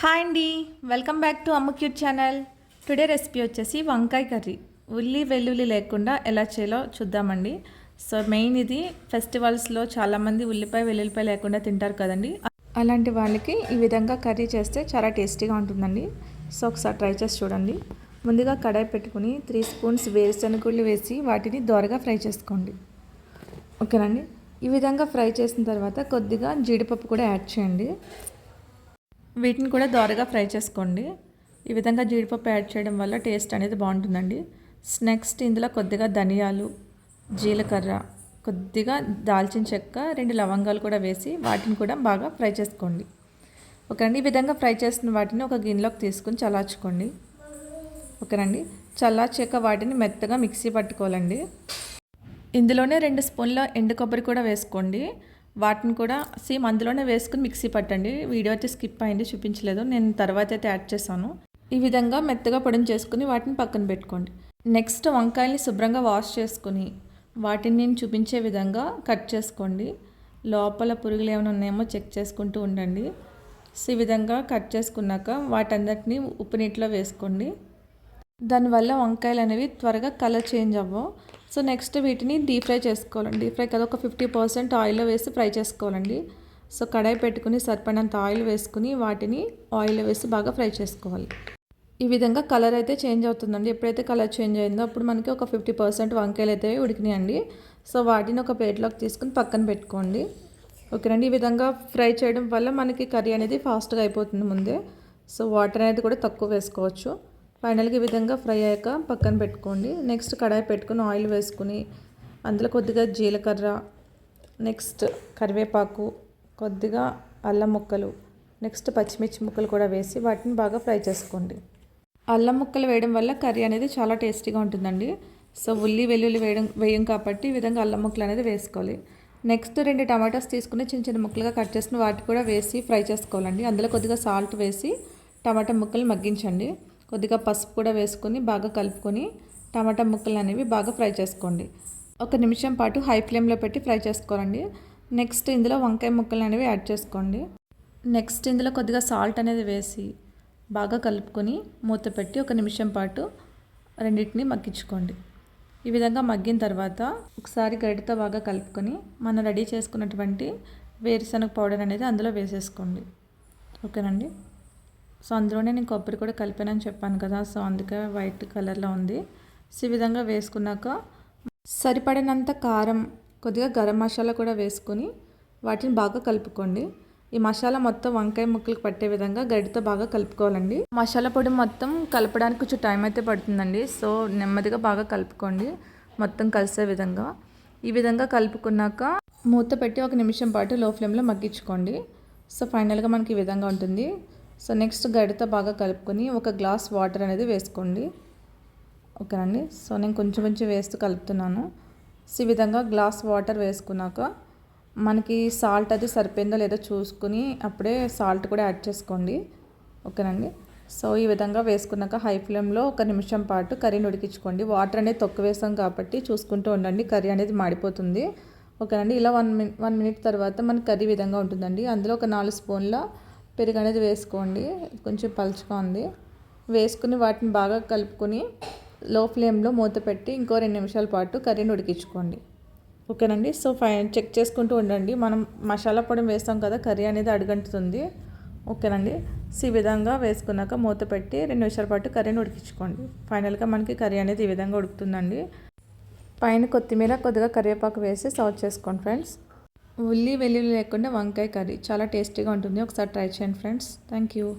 Hi అండి. Welcome back to అమ్మక్యూట్ channel. Today recipe వచ్చేసి వంకాయ కర్రీ. ఉల్లి వెల్లుల్లి లేకుండా ఎలా చేయాలో చూద్దామండి. సో మెయిన్ ఇది ఫెస్టివల్స్లో చాలామంది ఉల్లిపాయ వెల్లుల్లిపాయ లేకుండా తింటారు కదండి. అలాంటి వాళ్ళకి ఈ విధంగా కర్రీ చేస్తే చాలా టేస్టీగా ఉంటుందండి. సో ఒకసారి ట్రై చేసి చూడండి. ముందుగా కడాయి పెట్టుకుని త్రీ స్పూన్స్ వేరుశనగుళ్ళు వేసి వాటిని దోరగా ఫ్రై చేసుకోండి. ఓకేనండి? ఈ విధంగా ఫ్రై చేసిన తర్వాత కొద్దిగా జీడిపప్పు కూడా యాడ్ చేయండి. వీటిని కూడా దోరగా ఫ్రై చేసుకోండి. ఈ విధంగా జీడిపప్పు యాడ్ చేయడం వల్ల టేస్ట్ అనేది బాగుంటుందండి. నెక్స్ట్ ఇందులో కొద్దిగా ధనియాలు జీలకర్ర కొద్దిగా దాల్చిన చెక్క రెండు లవంగాలు కూడా వేసి వాటిని కూడా బాగా ఫ్రై చేసుకోండి. ఓకేనండి ఈ విధంగా ఫ్రై చేసిన వాటిని ఒక గిన్నెలోకి తీసుకుని చల్లార్చుకోండి. ఓకేనండి చల్లార్చాక వాటిని మెత్తగా మిక్సీ పట్టుకోవాలండి. ఇందులోనే రెండు స్పూన్ల ఎండు కొబ్బరి కూడా వేసుకోండి. వాటిని కూడా సేమ్ అందులోనే వేసుకుని మిక్సీ పట్టండి. వీడియో అయితే స్కిప్ అయింది చూపించలేదు. నేను తర్వాత అయితే యాడ్ చేశాను. ఈ విధంగా మెత్తగా పొడిని చేసుకుని వాటిని పక్కన పెట్టుకోండి. నెక్స్ట్ వంకాయల్ని శుభ్రంగా వాష్ చేసుకుని వాటిని నేను చూపించే విధంగా కట్ చేసుకోండి. లోపల పురుగులు ఏమైనా ఉన్నాయేమో చెక్ చేసుకుంటూ ఉండండి. సో ఈ విధంగా కట్ చేసుకున్నాక వాటన్నిటిని ఉప్పు నీటిలో వేసుకోండి. దానివల్ల వంకాయలు అనేవి త్వరగా కలర్ చేంజ్ అవ్వవు. సో నెక్స్ట్ వీటిని డీప్ ఫ్రై చేసుకోవాలండి. డీప్ ఫ్రై కదా ఒక ఫిఫ్టీ పర్సెంట్ ఆయిల్లో వేసి ఫ్రై చేసుకోవాలండి. సో కడాయి పెట్టుకుని సరిపడినంత ఆయిల్ వేసుకుని వాటిని ఆయిల్లో వేసి బాగా ఫ్రై చేసుకోవాలి. ఈ విధంగా కలర్ అయితే చేంజ్ అవుతుందండి. ఎప్పుడైతే కలర్ చేంజ్ అయిందో అప్పుడు మనకి ఒక ఫిఫ్టీ పర్సెంట్ వంకాయలు అయితే ఉడికినాయండి. సో వాటిని ఒక ప్లేట్లోకి తీసుకుని పక్కన పెట్టుకోండి. ఓకేనండి. ఈ విధంగా ఫ్రై చేయడం వల్ల మనకి కర్రీ అనేది ఫాస్ట్గా అయిపోతుంది ముందే. సో వాటర్ అనేది కూడా తక్కువ వేసుకోవచ్చు. ఫైనల్గా ఈ విధంగా ఫ్రై అయ్యాక పక్కన పెట్టుకోండి. నెక్స్ట్ కడాయి పెట్టుకుని ఆయిల్ వేసుకుని అందులో కొద్దిగా జీలకర్ర నెక్స్ట్ కరివేపాకు కొద్దిగా అల్లం ముక్కలు నెక్స్ట్ పచ్చిమిర్చి ముక్కలు కూడా వేసి వాటిని బాగా ఫ్రై చేసుకోండి. అల్లం ముక్కలు వేయడం వల్ల కర్రీ అనేది చాలా టేస్టీగా ఉంటుందండి. సో ఉల్లి వెల్లుల్లి వేయడం వేయం కాబట్టి ఈ విధంగా అల్లం ముక్కలు అనేది వేసుకోవాలి. నెక్స్ట్ రెండు టమాటాస్ తీసుకుని చిన్న చిన్న ముక్కలుగా కట్ చేసిన వాటి కూడా వేసి ఫ్రై చేసుకోవాలండి. అందులో కొద్దిగా సాల్ట్ వేసి టమాటా ముక్కలు మగ్గించండి. కొద్దిగా పసుపు కూడా వేసుకొని బాగా కలుపుకొని టమాటా ముక్కలు అనేవి బాగా ఫ్రై చేసుకోండి. ఒక నిమిషం పాటు హై ఫ్లేమ్లో పెట్టి ఫ్రై చేసుకోరండి నెక్స్ట్ ఇందులో వంకాయ ముక్కలు అనేవి యాడ్ చేసుకోండి. నెక్స్ట్ ఇందులో కొద్దిగా సాల్ట్ అనేది వేసి బాగా కలుపుకొని మూత పెట్టి ఒక నిమిషం పాటు రెండింటిని మగ్గించుకోండి. ఈ విధంగా మగ్గిన తర్వాత ఒకసారి గరిటతో బాగా కలుపుకొని మనం రెడీ చేసుకున్నటువంటి వేరుశనగ పౌడర్ అనేది అందులో వేసేసుకోండి. ఓకేనండి? సో అందులోనే నేను కొబ్బరి కూడా కలిపానని చెప్పాను కదా సో అందుకే వైట్ కలర్లో ఉంది. సో ఈ విధంగా వేసుకున్నాక సరిపడినంత కారం కొద్దిగా గరం మసాలా కూడా వేసుకొని వాటిని బాగా కలుపుకోండి. ఈ మసాలా మొత్తం వంకాయ ముక్కలకు పట్టే విధంగా గడితో బాగా కలుపుకోవాలండి. మసాలా పొడి మొత్తం కలపడానికి కొంచెం టైం అయితే పడుతుందండి సో నెమ్మదిగా బాగా కలుపుకోండి మొత్తం కలిసే విధంగా. ఈ విధంగా కలుపుకున్నాక మూత పెట్టి ఒక నిమిషం పాటు లో ఫ్లేమ్లో మగ్గించుకోండి. సో ఫైనల్గా మనకి ఈ విధంగా ఉంటుంది. సో నెక్స్ట్ గడితో బాగా కలుపుకొని ఒక గ్లాస్ వాటర్ అనేది వేసుకోండి. ఓకేనండి? సో నేను కొంచెం కొంచెం వేస్తూ కలుపుతున్నాను. సో ఈ విధంగా గ్లాస్ వాటర్ వేసుకున్నాక మనకి సాల్ట్ అది సరిపోయిందో లేదో చూసుకుని అప్పుడే సాల్ట్ కూడా యాడ్ చేసుకోండి. ఓకేనండి? సో ఈ విధంగా వేసుకున్నాక హై ఫ్లేమ్లో ఒక నిమిషం పాటు కర్రీని ఉడికించుకోండి. వాటర్ అనేది తొక్క వేసాం కాబట్టి చూసుకుంటూ ఉండండి. కర్రీ అనేది మాడిపోతుంది. ఓకేనండి? ఇలా వన్ మినిట్ వన్ మినిట్ తర్వాత మన కర్రీ విధంగా ఉంటుందండి. అందులో ఒక నాలుగు స్పూన్ల పెరుగు అనేది వేసుకోండి. కొంచెం పలుచుగా ఉంది. వేసుకుని వాటిని బాగా కలుపుకొని లో ఫ్లేమ్లో మూత పెట్టి ఇంకో రెండు నిమిషాల పాటు కర్రీని ఉడికించుకోండి. ఓకేనండి? సో ఫైన్ చెక్ చేసుకుంటూ ఉండండి. మనం మసాలా పొడి వేస్తాం కదా కర్రీ అనేది అడుగంటుతుంది. ఓకేనండి? సో ఈ విధంగా వేసుకున్నాక మూత పెట్టి రెండు నిమిషాల పాటు కర్రీని ఉడికించుకోండి. ఫైనల్గా మనకి కర్రీ అనేది ఈ విధంగా ఉడుకుతుందండి. పైన కొత్తిమీర కొద్దిగా కరివేపాకు వేసి సర్వ్ చేసుకోండి ఫ్రెండ్స్. ఉల్లి వెల్లుల్లి లేకుండా వంకాయ కర్రీ. చాలా టేస్టీగా ఉంటుంది. ఒకసారి ట్రై చేయండి ఫ్రెండ్స్. Thank you.